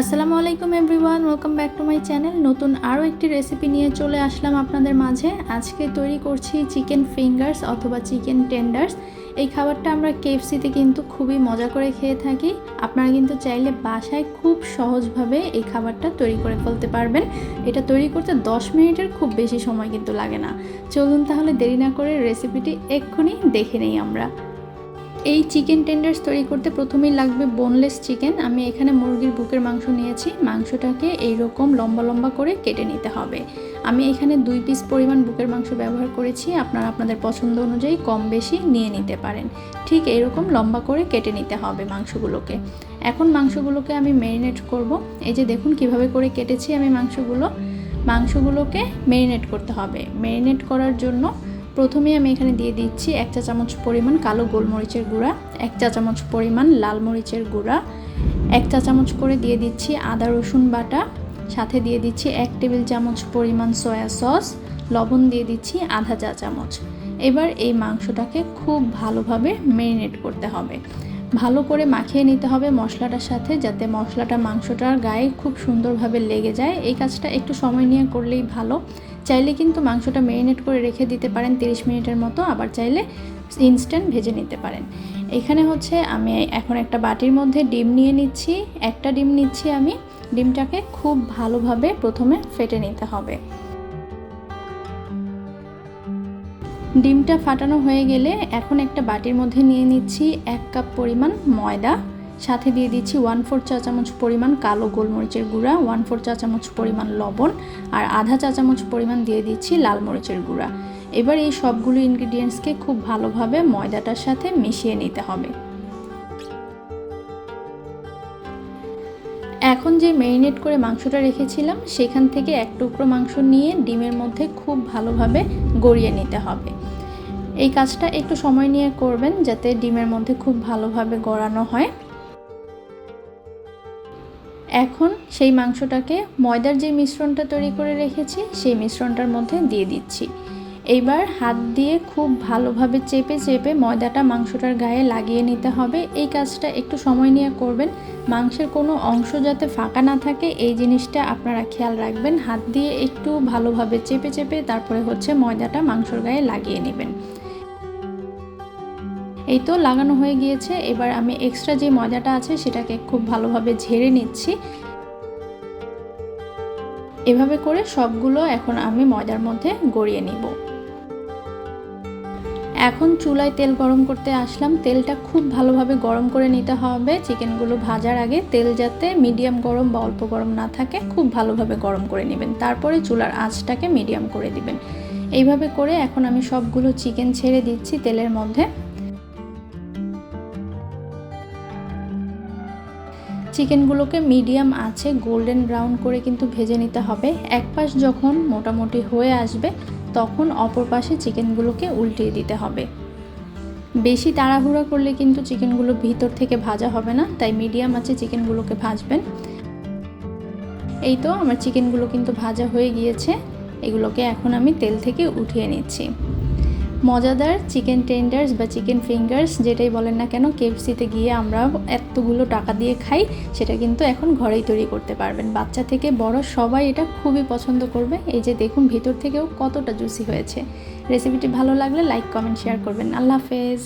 আসসালামু আলাইকুম everyone welcome back to my channel নতুন আরও একটি রেসিপি নিয়ে চলে আসলাম আপনাদের মাঝে। আজকে তৈরি করছি চিকেন ফিঙ্গার্স অথবা চিকেন টেন্ডার্স এই খাবারটা আমরা কেএফসিতে কিন্তু খুবই মজা করে খেয়ে থাকি। আপনারা কিন্তু চাইলে বাসায় খুব সহজভাবে এই খাবারটা তৈরি করে ফেলতে পারবেন। এটা তৈরি করতে 10 মিনিটের খুব বেশি সময় কিন্তু লাগে না। চলুন তাহলে দেরি না করে রেসিপিটি এক্ষুনি দেখে নেই আমরা। এই চিকেন টেন্ডার্স তৈরি করতে প্রথমেই লাগবে বোনলেস চিকেন আমি এখানে মুরগির বুকের মাংস নিয়েছি। মাংসটাকে এইরকম লম্বা লম্বা করে কেটে নিতে হবে। আমি এখানে দুই পিস পরিমাণ বুকের মাংস ব্যবহার করেছি। আপনারা আপনাদের পছন্দ অনুযায়ী কম বেশি নিয়ে নিতে পারেন। ঠিক এইরকম লম্বা করে কেটে নিতে হবে মাংসগুলোকে। এখন মাংসগুলোকে আমি ম্যারিনেট করব। এই যে দেখুন কীভাবে করে কেটেছি আমি মাংসগুলো। মাংসগুলোকে ম্যারিনেট করতে হবে। ম্যারিনেট করার জন্য প্রথমে আমি এখানে দিয়ে দিচ্ছি এক চা চামচ পরিমাণ কালো গোলমরিচের গুঁড়া, এক চা চামচ পরিমাণ লাল মরিচের গুঁড়া, এক চা চামচ করে দিয়ে দিচ্ছি আদা রসুন বাটা, সাথে দিয়ে দিচ্ছি এক টেবিল চামচ পরিমাণ সয়া সস, লবণ দিয়ে দিচ্ছি আধা চা চামচ। এবার এই মাংসটাকে খুব ভালোভাবে মেরিনেট করতে হবে। ভালো করে মাখিয়ে নিতে হবে মশলাটার সাথে যাতে মশলাটা মাংসটার গায়ে খুব সুন্দরভাবে লেগে যায়। এই কাজটা একটু সময় নিয়ে করলেই ভালো। চাইলে কিন্তু মাংসটা ম্যারিনেট করে রেখে দিতে পারেন 30 মিনিটের মতো, আবার চাইলে ইনস্ট্যান্ট ভেজে নিতে পারেন। এখানে হচ্ছে আমি এখন একটা বাটির মধ্যে ডিম নিয়ে নিচ্ছি। একটা ডিম নিচ্ছি আমি। ডিমটাকে খুব ভালোভাবে প্রথমে ফেটে নিতে হবে। ডিমটা ফাটানো হয়ে গেলে এখন একটা বাটির মধ্যে নিয়ে নিচ্ছি এক কাপ পরিমাণ ময়দা। সাথে দিয়ে দিচ্ছি ওয়ান ফোর চা চামচ পরিমাণ কালো গোলমরিচের গুঁড়া ওয়ান ফোর চা চামচ পরিমাণ লবণ আর আধা চা চামচ পরিমাণ দিয়ে দিচ্ছি লাল মরিচের গুঁড়া। এবার এই সবগুলো ইনগ্রিডিয়েন্টসকে খুব ভালোভাবে ময়দাটার সাথে মিশিয়ে নিতে হবে। এখন যে ম্যারিনেট করে মাংসটা রেখেছিলাম, সেখান থেকে এক টুকরো মাংস নিয়ে ডিমের মধ্যে খুব ভালোভাবে গড়িয়ে নিতে হবে। এই কাজটা একটু সময় নিয়ে করবেন যাতে ডিমের মধ্যে খুব ভালোভাবে গড়ানো হয়। এখন সেই মাংসটাকে ময়দার যে মিশ্রণটা তৈরি করে রেখেছি, সেই মিশ্রণটার মধ্যে দিয়ে দিচ্ছি। এইবার হাত দিয়ে খুব ভালোভাবে চেপে চেপে ময়দাটা মাংসটার গায়ে লাগিয়ে নিতে হবে। এই কাজটা একটু সময় নিয়ে করবেন। মাংসের কোনো অংশ যাতে ফাঁকা না থাকে, এই জিনিসটা আপনারা খেয়াল রাখবেন। হাত দিয়ে একটু ভালোভাবে চেপে চেপে তারপরে হচ্ছে ময়দাটা মাংসর গায়ে লাগিয়ে নেবেন। এই তো লাগানো হয়ে গিয়েছে। এবার আমি এক্সট্রা যে ময়দাটা আছে সেটাকে খুব ভালোভাবে ঝেড়ে নিচ্ছি। এভাবে করে সবগুলো এখন আমি ময়দার মধ্যে গড়িয়ে নিব। এখন চুলায় তেল গরম করতে আসলাম। তেলটা খুব ভালোভাবে গরম করে নিতে হবে। চিকেনগুলো ভাজার আগে তেল যাতে মিডিয়াম গরম বা অল্প গরম না থাকে, খুব ভালোভাবে গরম করে নেবেন। তারপরে চুলার আঁচটাকে মিডিয়াম করে দিবেন। এইভাবে করে এখন আমি সবগুলো চিকেন ছেড়ে দিচ্ছি তেলের মধ্যে। চিকেনগুলোকে মিডিয়াম আছে গোল্ডেন ব্রাউন করে কিন্তু ভেজে নিতে হবে। এক পাশ যখন মোটামুটি হয়ে আসবে তখন অপর পাশে চিকেনগুলোকে উল্টিয়ে দিতে হবে। বেশি তাড়াহুড়া করলে কিন্তু চিকেনগুলো ভিতর থেকে ভাজা হবে না, তাই মিডিয়াম আছে চিকেনগুলোকে ভাজবেন। এই তো আমার চিকেনগুলো কিন্তু ভাজা হয়ে গিয়েছে, এগুলোকে এখন আমি তেল থেকে উঠিয়ে নিচ্ছি। মজাদার চিকেন টেন্ডার্স বা চিকেন ফিঙ্গার্স যেটাই বলেন না কেন কেএফসিতে গিয়ে আমরা এতগুলো টাকা দিয়ে খাই, সেটা কিন্তু এখন ঘরেই তৈরি করতে পারবেন। বাচ্চা থেকে বড় সবাই এটা খুবই পছন্দ করবে। এই যে দেখুন, ভিতর থেকেও কতটা জুসি হয়েছে। রেসিপিটি ভালো লাগলে লাইক কমেন্ট শেয়ার করবেন। আল্লাহ হাফেজ।